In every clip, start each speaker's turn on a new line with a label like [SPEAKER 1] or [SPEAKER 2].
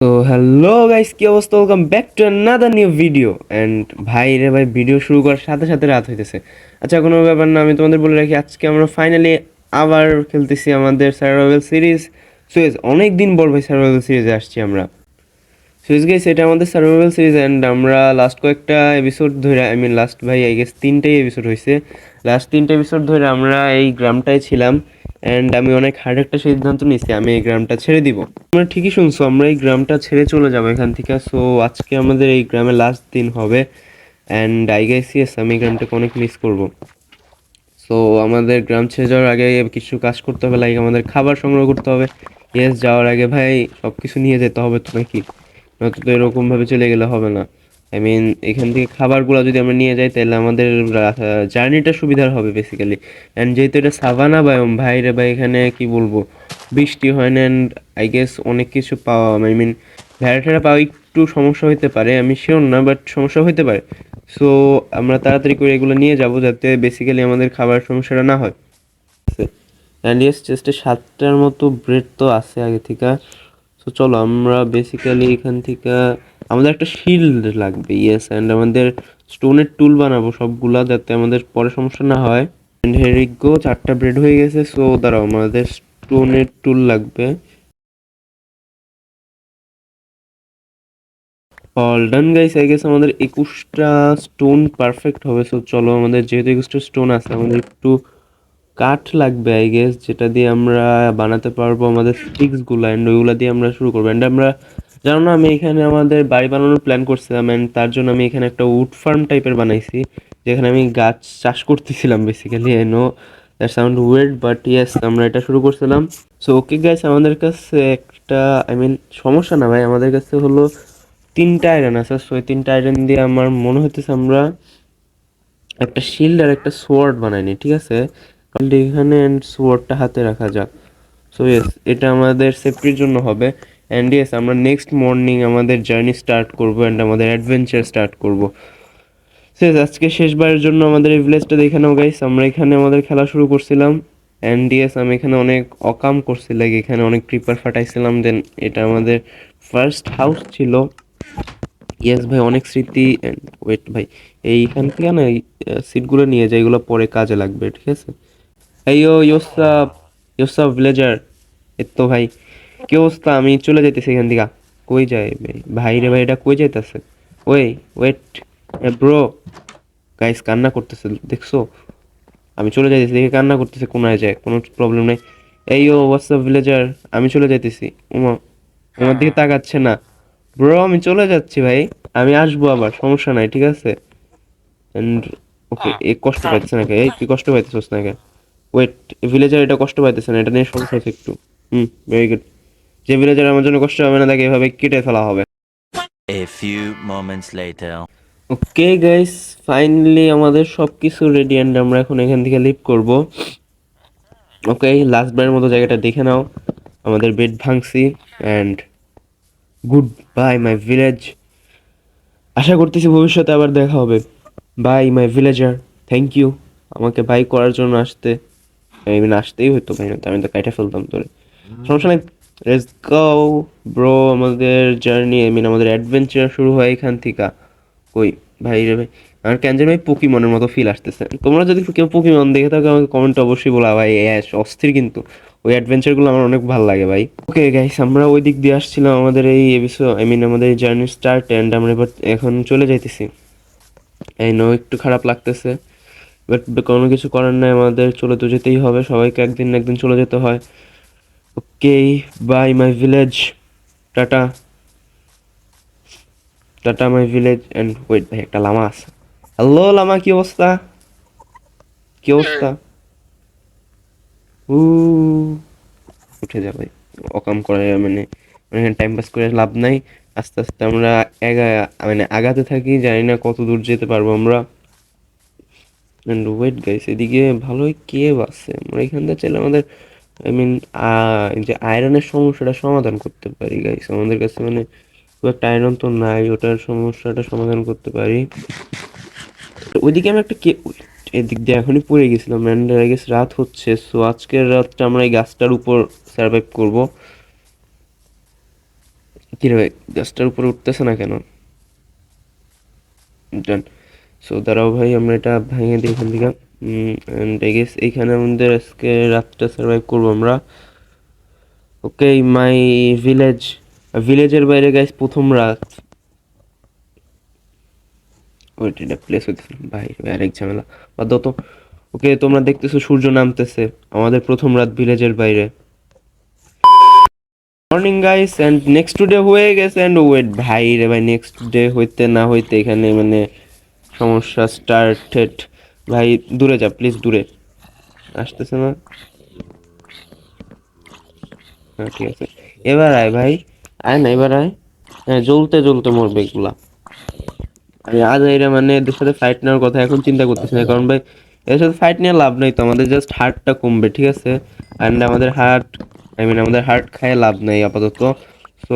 [SPEAKER 1] তো hello guys কি অবস্থা? Welcome back to another new video and ভাই রে ভাই ভিডিও শুরু করার সাথে সাথে রাত হইতেছে। আচ্ছা কোনো ব্যাপার না, আমি তোমাদের বলে রাখি, আজকে আমরা ফাইনালি আবার খেলতেছি আমাদের সার্ভাইভাল সিরিজ সুয়েজ অনেক দিন পর ভাই সার্ভাইভাল সিরিজে আসছি আমরা। সুইজ গাইস এটা আমাদের সার্ভাইভাল সিরিজ অ্যান্ড আমরা লাস্ট কয়েকটা এপিসোড ধরে আই মিন লাস্ট ভাই আই গেস তিনটাই এপিসোড হয়েছে লাস্ট তিনটা এপিসোড ধরে আমরা এই গ্রামটায় ছিলাম। অ্যান্ড আমি অনেক হার্ড একটা সিদ্ধান্ত নিয়েছি আমি এই গ্রামটা ছেড়ে দিব। তোমরা ঠিকই শুনছো, আমরা এই গ্রামটা ছেড়ে চলে যাব এখান থেকে। সো আজকে আমাদের এই গ্রামে লাস্ট দিন হবে। অ্যান্ড আই গেস ইয়েস আমি এই গ্রামটাকে অনেক মিস করব। সো আমাদের গ্রাম ছেড়ে যাওয়ার আগে কিছু কাজ করতে হবে লাইক আমাদের খাবার সংগ্রহ করতে হবে। ইয়েস যাওয়ার আগে ভাই সব কিছু নিয়ে যেতে হবে তো নাকি? নয়তো তো এরকমভাবে চলে গেলে হবে না। আই মিন এখান থেকে খাবারগুলো যদি আমরা নিয়ে যাই, তাহলে আমাদের জার্নিটা সুবিধার হবে বেসিক্যালি অ্যান্ড যেহেতু এটা সাভানা বায়ম ভাই রে ভাই, এখানে কি বলব? বৃষ্টি হয় না অ্যান্ড আই গেস অনেক কিছু পাওয়া আই মিন ভেড়াটেরা পাওয়া একটু সমস্যা হতে পারে, আমি শিওর না বাট সমস্যা হতে পারে। সো আমরা তাড়াতাড়ি করে এগুলো নিয়ে যাব, যাতে বেসিক্যালি আমাদের খাবার সমস্যাটা না হয়। অ্যান্ড ইয়েস চেস্টে সাতটার মতো ব্রেড তো আছে আগে থেকে। সো চলো, আমরা বেসিক্যালি এখান থেকে আমাদের একটা শিল্ড লাগবে ইয়েস অ্যান্ড আমাদের স্টোনের টুল বানাবো সবগুলা যাতে আমাদের পরে সমস্যা না হয়। অ্যান্ড হেরিগো চারটা ব্রেড হয়ে গেছে সো দাঁড়াও, আমাদের স্টোনের টুল লাগবে। All done guys I guess আমাদের একুশটা স্টোন পারফেক্ট হবে সো চলো আমাদের যেহেতু একুশটা স্টোন আছে, আমাদের একটু কাঠ লাগবে আই গেস যেটা দিয়ে আমরা বানাতে পারব আমাদের স্টিক্সগুলো অ্যান্ড ওইগুলো দিয়ে আমরা শুরু করব। অ্যান্ড আমরা জানো না, আমি এখানে আমাদের বাড়ি বানানোর প্ল্যান করছিলাম অ্যান্ড তার জন্য আমি এখানে একটা উড ফার্ম টাইপের বানাইছি, যেখানে আমি গাছ চাষ করতেছিলাম basically I know that sound weird but yes আমরা এটা শুরু করছিলাম। সো ওকে গাইস আমাদের কাছে একটা আই মিন সমস্যা না ভাই, আমাদের কাছে হলো তিনটা আয়রন আছে। সো এই তিনটা আয়রন দিয়ে আমার মনে হইতেছে আমরা একটা শিল্ড আর একটা সোয়ার্ড বানাইনি, ঠিক আছে? এখানে অ্যান্ড সোয়ার্ডটা হাতে রাখা যাক। সো ইয়েস এটা আমাদের সেফটির জন্য হবে। অ্যান্ড ইয়েস আমরা নেক্সট মর্নিং আমাদের জার্নি স্টার্ট করব অ্যান্ড আমাদের অ্যাডভেঞ্চার স্টার্ট করব। শেষ আজকে শেষবারের জন্য আমাদের এই ভিলেজটা দেখে নাও গাইস আমরা এখানে আমাদের খেলা শুরু করছিলাম। অ্যান্ড ইয়েস আমি এখানে অনেক অকাম করছি লাইক এখানে অনেক ক্রিপার ফাটাইছিলাম দেন এটা আমাদের ফার্স্ট হাউস ছিল। ইয়েস ভাই, অনেক স্মৃতি ওয়েট ভাই, এইখান থেকে না সিটগুলো নিয়ে যাই, এগুলো পরে কাজে লাগবে, ঠিক আছে? এই ও ইয়োসাপ ইয়োসাপ ভিলেজার তো ভাই। কি অবস্থা? আমি চলে যাইতেছি এখান থেকে। কই যায় ভাই? রে ভাই, এটা কই যাইতেছে? ওই ওয়েট ব্রো গাইস কান্না করতেছে, দেখছ? আমি চলে যাইতেছি, দেখে কান্না করতেছে, কোনায় যায়, কোনো প্রবলেম নাই। এই ও হোয়াটসঅ্যাপ ভিলেজার আমি চলে যাইতেছি। উমা আমার দিকে তাকাচ্ছে না। ব্রো আমি চলে যাচ্ছি ভাই। আমি আসব আবার, সমস্যা নাই, ঠিক আছে? ওকে, এ কষ্ট পাইতেছে নাকি? এই, তুই কষ্ট পাইতেছিস নাকি? ওয়েট ভিলেজার এটা কষ্ট পাইতেছে না, এটা নিয়ে সমস্যা আছে একটু। হুম ভেরি গুড যে ভিলেজার আমার জন্য কষ্ট হবে না তাকে এভাবে কেটে ফেলা হবে।
[SPEAKER 2] A few moments later.
[SPEAKER 1] Okay guys finally আমাদের সব কিছু রেডি অ্যান্ড আমরা এখন এখান থেকে লিভ করব। ওকে লাস্ট বারের মতো জায়গাটা দেখে নাও। আমাদের bed ভাঙছি and good bye my village আশা করতেছি ভবিষ্যতে আবার দেখা হবে। Bye my villager thank you আমাকে বাই করার জন্য আসতে। আই মিন আসতেই হতো ভাই না? আমি তো কাইটা ফেলতাম তোরে। সমস্যা নেই। লেটস গো ব্রো আমাদের জার্নি আই মিন আমাদের অ্যাডভেঞ্চার শুরু হয় এখান থেকে। কই, ভাই রে ভাই কেন জানি ভাই পোকিমনের মতো ফিল আসতেছে। তোমরা যদি কেউ দেখে থাকো, আমাকে কমেন্টে অবশ্যই বলা, ভাই অ্যাশ, অস্থির কিন্তু। ওই অ্যাডভেঞ্চারগুলো আমার অনেক ভালো লাগে, ভাই। ওকে গাইস আমরা ওই দিক দিয়ে আসছিলাম আমাদের এই এপিসোড আই মিন আমাদের জার্নি স্টার্ট অ্যান্ড আমরা এবার এখন চলে যাইতেছি। এই নো একটু খারাপ লাগতেছে বাট কোনো কিছু করার নাই, আমাদের চলে তো যেতেই হবে। সবাইকে একদিন একদিন চলে যেতে হয়। Okay bye my village tata tata my village and wait ভাই একটা লামা আছে। হ্যালো লামা কি অবস্থা? কি অবস্থা? উ উঠে যা ভাই। অকাম করে মানে মানে টাইম পাস করে লাভ নাই। আস্তে আস্তে আমরা এগা মানে আগাতে থাকি জানি না কত দূর যেতে পারব আমরা। অ্যান্ড ওয়েট গাইস এদিকে ভালোই কেভ আছে। আমরা এখান থেকে চাইলে আমাদের আই মিন যে আয়রনের সমস্যাটা সমাধান করতে পারি গাইস আমাদের কাছে মানে খুব একটা আয়রন তো নাই, ওটার সমস্যাটা সমাধান করতে পারি। ওইদিকে আমরা একটা কে এদিক দিয়ে এখনই পড়ে গেছিলাম অ্যান্ড আই গেস রাত হচ্ছে সো আজকের রাতটা আমরা এই গাছটার উপর সার্ভাইভ করব। কি রে গাছটার উপরে উঠতেছে না কেন? ডান সো দাঁড়াও ভাই, আমরা এটা ভেঙে দিই এখান থেকে। অ্যান্ড আই গেস এইখানে আমাদের আজকে রাতটা সার্ভাইভ করব আমরা। ওকে মাই ভিলেজ ভিলেজের বাইরে গাইস প্রথম রাত। ওইটা এটা প্লেস হইতেছে। ভাই আরেক ঝামেলা। বা দত ওকে তোমরা দেখতেছো সূর্য নামতেছে, আমাদের প্রথম রাত ভিলেজের বাইরে। Morning guys and next day হয়ে গেছে এন্ড ওয়েট ভাই রে ভাই নেক্সট ডে হইতে না হইতে এখানে মানে সমস্যা স্টার্টেড ভাই, দূরে যা প্লিজ দূরে। আসতেছে না? হ্যাঁ ঠিক আছে। এবার আয় ভাই, আয় না, এবার আয়। হ্যাঁ জ্বলতে জ্বলতে মরবে এগুলা। আমি আজ এরা মানে এদের সাথে ফাইট নেওয়ার কথা এখন চিন্তা করতেছি না, কারণ ভাই, এদের সাথে ফাইট নিয়ে লাভ নেই তো, আমাদের জাস্ট হার্টটা কমবে, ঠিক আছে? অ্যান্ড আমাদের হার্ট আই মিন আমাদের হার্ট খায় লাভ নেই আপাতত। সো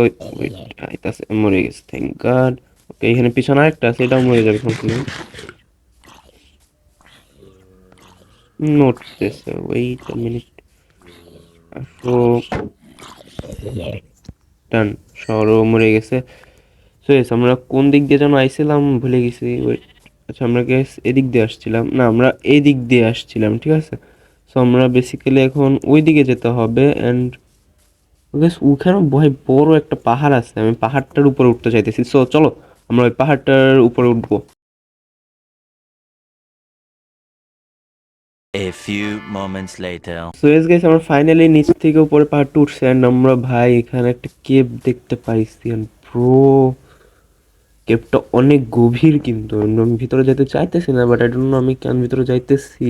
[SPEAKER 1] মরে গেছে থ্যাংক গড ওকে এখানে পিছনে আরেকটা আছে, এটাও মরে যাবে সমস্যা নেই নড়তেছে ওয়েট আ মিনিট আসো। ডান শহরও মরে গেছে। সো এস আমরা কোন দিক দিয়ে যেন আইছিলাম ভুলে গেছি। আচ্ছা আমরা গেস এদিক দিয়ে আসছিলাম। না, আমরা এই দিয়ে আসছিলাম, ঠিক আছে? সো আমরা বেসিক্যালি এখন ওই দিকে যেতে হবে অ্যান্ড গেস ওখানে ভয় বড় একটা পাহাড় আছে। আমি পাহাড়টার উপরে উঠতে চাইতেছি। সো চলো, আমরা ওই পাহাড়টার উপরে উঠবো।
[SPEAKER 2] A few moments later.
[SPEAKER 1] So S guess আমরা ফাইনালি নিচ থেকে উপরে পাহাড়টা উঠছি অ্যান্ড আমরা ভাই এখানে একটা কেভ দেখতে পাইছি অ্যান্ড ব্রো কেভটা অনেক গভীর কিন্তু। আমি ভিতরে যেতে চাইতেছি না বাট আই ডোন্ট নো আমি কেন ভিতরে যাইতেছি।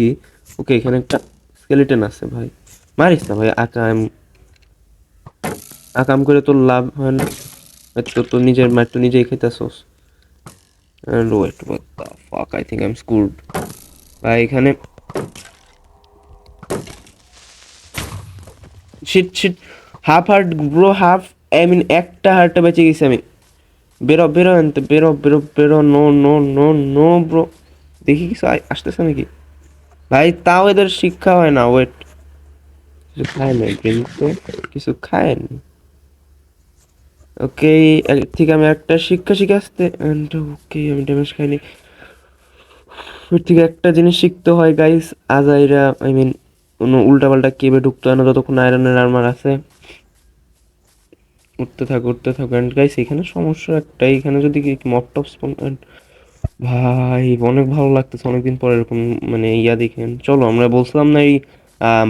[SPEAKER 1] ওকে এখানে একটা স্কেলেটন আছে ভাই। মারিস না ভাই আকাম আকাম করে তোর লাভ হয় না। তো তোর নিজের মার তো নিজেই খেতেছস wait, what the fuck? I think I'm screwed ভাই, এখানে shit shit half heart bro half I mean একটা হার্টটা বেঁচে গেছি আমি। বেরো বেরো আনতে বেরো বেরো বেরো no no no no bro দেখি কিছু আসতেছে নাকি? ভাই, তাও এদের শিক্ষা হয় না ওয়েট কিছু খায় না কিন্তু কিছু খায়নি ওকে ঠিক আমি একটা শিক্ষা শিখে আসতে ওকে, আমি ড্যামেজ খাইনি। থেকে একটা জিনিস শিখতে হয় গাইস আজাইরা আই মিন কোনো উল্টাপাল্টা কেবে ঢুকতে হয় না, যতক্ষণ আয়রনের আর্মার আছে। উঠতে থাকো উঠতে থাকো। অ্যান্ড গাইস এখানে সমস্যা একটাই, এখানে যদি মপ টপ স্পন ভাই, অনেক ভালো লাগতেছে অনেকদিন পর এরকম মানে ইয়া দেখেন চলো, আমরা বলছিলাম না এই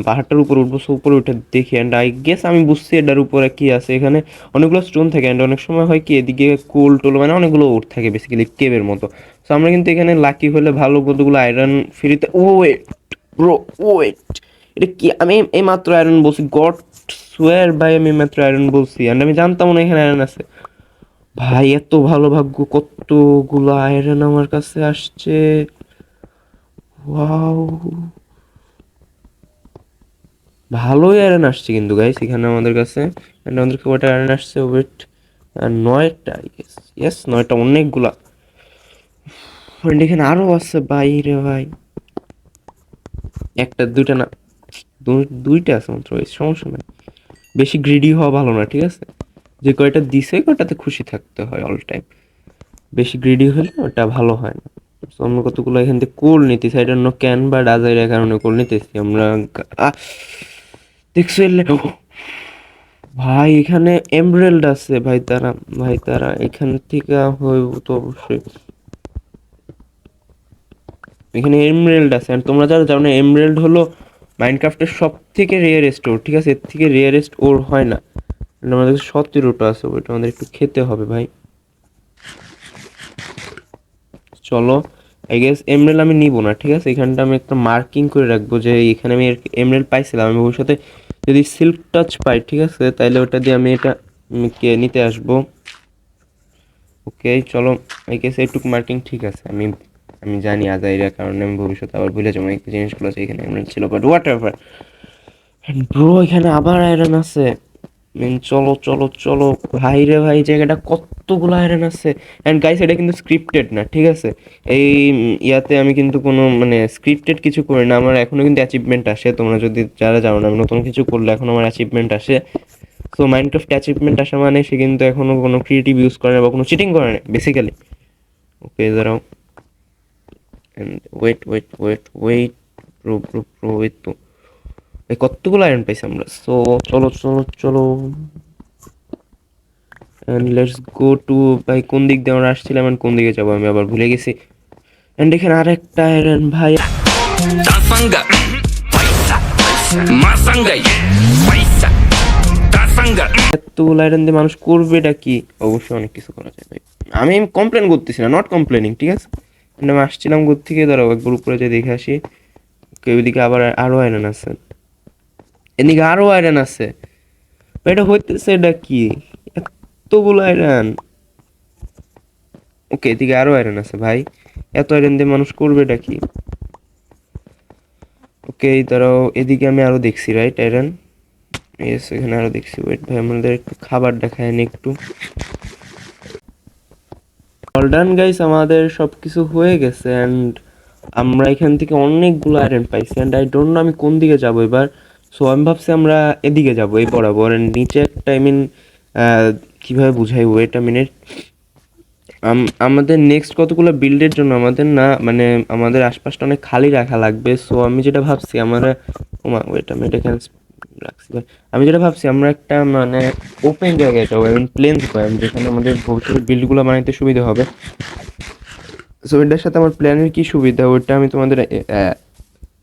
[SPEAKER 1] পাহাড়টার উপর উঠবো, সো উপরে উঠে দেখি। অ্যান্ড আই গেস আমি বুঝছি এটার উপরে কী আছে। এখানে অনেকগুলো স্টোন থাকে অ্যান্ড অনেক সময় হয় কি, এদিকে কোল টোল মানে অনেকগুলো উঠ থাকে বেসিক্যালি কেবের মতো। সো আমরা কিন্তু এখানে লাকি হলে ভালো কতগুলো আয়রন ফ্রিতে ও ওয়েট ব্রো ওয়েট এটা কি? আমি এই মাত্র আয়রন বলছি গড সোয়ার ভাই, আমি মাত্র আয়রন বলছি অ্যান্ড আমি জানতাম না এখানে আয়রন আছে। ভাই, এত ভালো ভাগ্য, কতগুলো আয়রন আমার কাছে আসছে। ওয়াও ভালোই আয়রন আসছে কিন্তু গাইস এখানে আমাদের কাছে। And আমাদের কয়টা আয়রন আসছে ওয়েট নয়টা ইয়েস ইয়েস নয়টা, অনেকগুলা। এখানে আরও আছে বাইরে, ভাই। একটা, দুইটা না। দুইটা আছে মাত্র সমস্যা নাই। বেশি গ্রিডি হওয়া ভালো না, ঠিক আছে? যে কয়টা দিছে, কয়টাতে খুশি থাকতে হয় অল টাইম বেশি গ্রিডি হলে ওটা ভালো হয় না। আমরা কতগুলো এখান থেকে কোল নিতেছি ডোন্ট নো ক্যান বা ডাজাইরের কারণে কোল নিতেছি। আমরা দেখছ এলে, ভাই, এখানে এমব্রেল্ড আছে, ভাই, তারা ভাই, তারা, এখান থেকে হইব তো অবশ্যই। এখানে এমব্রেল্ড আছে, আর তোমরা যারা জানো এমব্রেল্ড হলো মাইনক্রাফটের সব থেকে রেয়ারেস্ট ওর, ঠিক আছে? এর থেকে রেয়ারেস্ট ওর হয় না। আমাদের কাছে সতেরোটা আছে ওইটা আমাদের একটু খেতে হবে ভাই। চলো আই গেস এমরেল আমি নিব না, ঠিক আছে? এখানটা আমি একটা মার্কিং করে রাখব যে এখানে আমি এমরেল পাইছিলাম। আমি ভবিষ্যতে যদি সিল্ক টাচ পাই, ঠিক আছে? তাইলে ওটা দিয়ে আমি এটা কে নিতে আসব। ওকে চলো আই গেস এইটুকু মার্কিং ঠিক আছে। আমি আমি জানি আজাইরা কারণে আমি ভবিষ্যতে আবার ভুলে যাব এই জিনিসগুলো আছে এখানে এমরেল ছিল বাট হোয়াট এভার ব্রো এখানে আবার আয়রন আছে। মেন চলো চলো চলো। ভাই রে ভাই, জায়গাটা কতগুলো আয়রন আছে। অ্যান্ড গাইস এটা কিন্তু স্ক্রিপ্টেড না, ঠিক আছে? এই ইয়াতে আমি কিন্তু কোনো মানে স্ক্রিপ্টেড কিছু করি না। আমার এখনও কিন্তু অ্যাচিভমেন্ট আসে। তোমরা যদি যারা জানো না, আমি নতুন কিছু করলে এখন আমার অ্যাচিভমেন্ট আসে। সো মাইনক্রাফট অ্যাচিভমেন্ট আসা মানে সে কিন্তু এখনও কোনো ক্রিয়েটিভ ইউজ করে না বা কোনো চিটিং করে না বেসিক্যালি ওকে দাঁড়াও। And wait wait wait wait bro bro bro wait তো এই কতগুলো আয়রন পাইছি আমরা? সো চলো চলো চলো। অ্যান্ড লেটস গো টু ভাই কোন দিক দিয়ে আমরা আসছিলাম and কোন দিকে যাব? আমি আবার ভুলে গেছি। অ্যান্ড এখানে আরেকটা আয়রন ভাই।
[SPEAKER 3] Tasanga Paisa Masanga Paisa Tasanga
[SPEAKER 1] এতগুলো আয়রন দিয়ে মানুষ করবে এটা কি? অবশ্যই অনেক কিছু করা যায় ভাই। আমি কমপ্লেন করতেছি না নট কমপ্লেনিং ঠিক আছে? আমি আসছিলাম ঘর থেকে? দাঁড়াও একবার উপরে যে দেখে আসি এদিকে আবার আরও আয়রন আছে। এদিকে আরও আয়রন আছে। এটা হইতেছে এটা কি? এতগুলো আয়রন ওকে, এদিকে আরও আয়রন আছে, ভাই। এত আয়রন দিয়ে মানুষ করবে এটা কি? ওকে ধরো, এদিকে আমি আরও দেখছি রাইট আয়রন ইয়েস এখানে আরও দেখছি। ওয়েট ভাই, আমাদের একটু খাবার দেখায়নি একটু। অল ডান গাইস আমাদের সবকিছু হয়ে গেছে অ্যান্ড আমরা এখান থেকে অনেকগুলো আয়রন পাইছি অ্যান্ড আই ডোন্ট নো আমি কোন দিকে যাব এবার। সো আমি ভাবছি আমরা এদিকে যাব, এই বরাবর, and নিচে একটা আই মিন কীভাবে বুঝাই ওয়েট আ মিনিট আমাদের নেক্সট কতগুলো বিল্ডের জন্য আমাদের না মানে আমাদের আশপাশটা অনেক খালি রাখা লাগবে। সো আমি যেটা ভাবছি, আমরা, ওমা ওয়েট আমি এটা ভাই। আমি যেটা ভাবছি, আমরা একটা মানে ওপেন জায়গায় যাব এবং প্লেন যেখানে আমাদের ভবিষ্যৎ বিল্ডগুলো বানাইতে সুবিধা হবে। সো এটার সাথে আমার প্ল্যানের কি সুবিধা? ওইটা আমি তোমাদের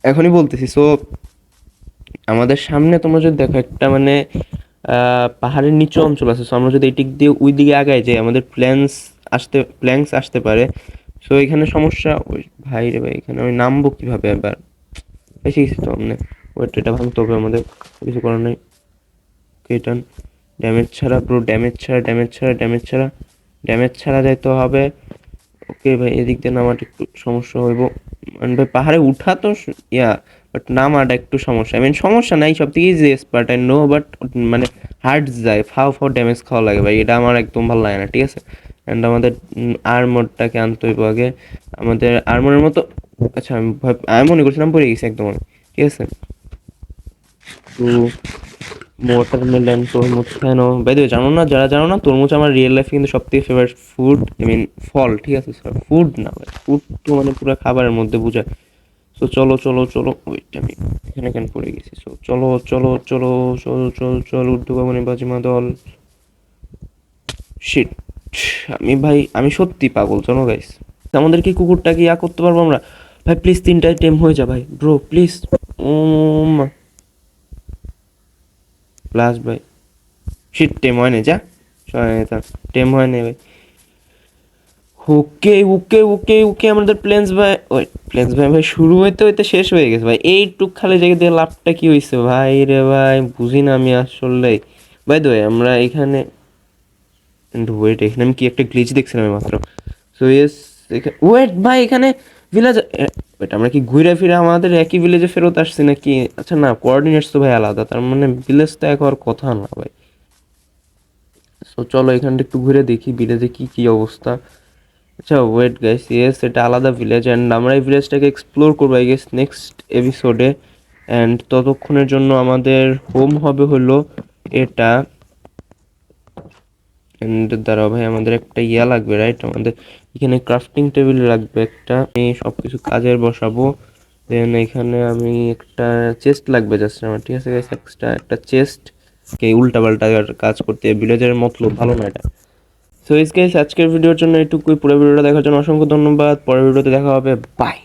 [SPEAKER 1] এখনই বলতেছি। সো আমাদের সামনে তোমরা যদি দেখো একটা মানে পাহাড়ের নিচু অঞ্চল আছে। সো আমরা যদি এই দিক দিয়ে ওই দিকে আগাই যাই আমাদের প্ল্যান্স আসতে প্ল্যান্স আসতে পারে। সো এখানে সমস্যা, ওই ভাই রে ভাই, এখানে আমি নামবো কীভাবে এবার বেশি কিছু তো ওয়েট এটা ভাঙতে হবে আমাদের কিছু করার নেই। কেটান ড্যামেজ ছাড়া পুরো ড্যামেজ ছাড়া ড্যামেজ ছাড়া ড্যামেজ ছাড়া। ড্যামেজ ছাড়া যাইতে হবে। ওকে ভাই, এদিক দিয়ে নামাটা একটু সমস্যা হইব। মানে ভাই, পাহাড়ে উঠা তো ইয়া বাট নামাটা একটু সমস্যা। আই মিন সমস্যা নাই, সব থেকে easiest but I know but মানে হার্ট যায়। ফাও ফাও ড্যামেজ খাওয়া লাগে, ভাই, এটা আমার একদম ভালো লাগে না, ঠিক আছে? অ্যান্ড আমাদের আর্মরটাকে আনতে হইব আগে। আমাদের আর্মরের মতো আচ্ছা আমি ভয়- আমি মনে করছিলাম পড়ে গেছি একদম ঠিক আছে? তো ওয়াটারমেলন তরমুজ কেন বাই দ্য জানো না, যারা জানো না, তরমুজ আমার রিয়েল লাইফে কিন্তু সব থেকে ফেভারিট ফুড আই মিন ফল, ঠিক আছে স্যার ফুড না ভাই ফুড তো মানে পুরো খাবারের মধ্যে বোঝায়। সো চলো চলো চলো ওইট আমি এখানে কেন পড়ে গেছি? সো চলো চলো চলো চলো চলো চলো উর্দুবাবনে বাজিমা দল। শিট আমি ভাই, আমি সত্যি পাগল চলো গাইস আমাদের কি কুকুরটাকে ইয়া করতে পারব আমরা? ভাই প্লিজ তিনটায় টেম হয়ে যা ভাই। ব্রো প্লিজ ও মা প্লাস ভাই শিট টেম হয় না, যা। টেম হয় না ভাই। ওকে ওকে ওকে ওকে আমাদের প্লেন্স ভাই, ওই প্লেন্স ভাই ভাই, শুরু হইতে হইতে শেষ হয়ে গেছে ভাই। এইটুক খালি জায়গা দিয়ে লাভটা কি হয়েছে ভাই রে ভাই, বুঝি না আমি আসলে। ভাই দোয় আমরা এখানে ওয়েট এখানে আমি কি একটা গ্লিচ দেখছিলাম এই মাত্র। সো ইয়েস ওয়েট ভাই, এখানে ভিলেজ ওয়েট আমরা কি ঘুরে ফিরে আমাদের একই ভিলেজে ফেরত আসছি নাকি? আচ্ছা না কোঅর্ডিনেটস তো ভাই আলাদা, তার মানে ভিলেজ তো এক হওয়ার কথা না ভাই। সো চলো এখানটা একটু ঘুরে দেখি ভিলেজে কি কি অবস্থা। আচ্ছা ওয়েট গাইস ইয়েস এটা আলাদা ভিলেজ অ্যান্ড আমরা এই ভিলেজটাকে এক্সপ্লোর করব আই গেস নেক্সট এপিসোডে অ্যান্ড ততক্ষণের জন্য আমাদের হোম হবে হলো এটা। এন্ড দাঁড়াও ভাই আমাদের একটা ইয়া লাগবে রাইট আমাদের এখানে ক্রাফটিং টেবিল লাগবে একটা। আমি সব কিছু কাজের বসাবো। দেন এখানে আমি একটা চেস্ট লাগবে জাস্ট আমার, ঠিক আছে এক্সট্রা একটা চেস্ট কে উল্টা পাল্টা কাজ করতে ভিলেজের মতলব, ভালো না এটা। সো ইস গাইস আজকের ভিডিওর জন্য এটুকুই। পুরো ভিডিওটা দেখার জন্য অসংখ্য ধন্যবাদ। পরের ভিডিওতে দেখা হবে। বাই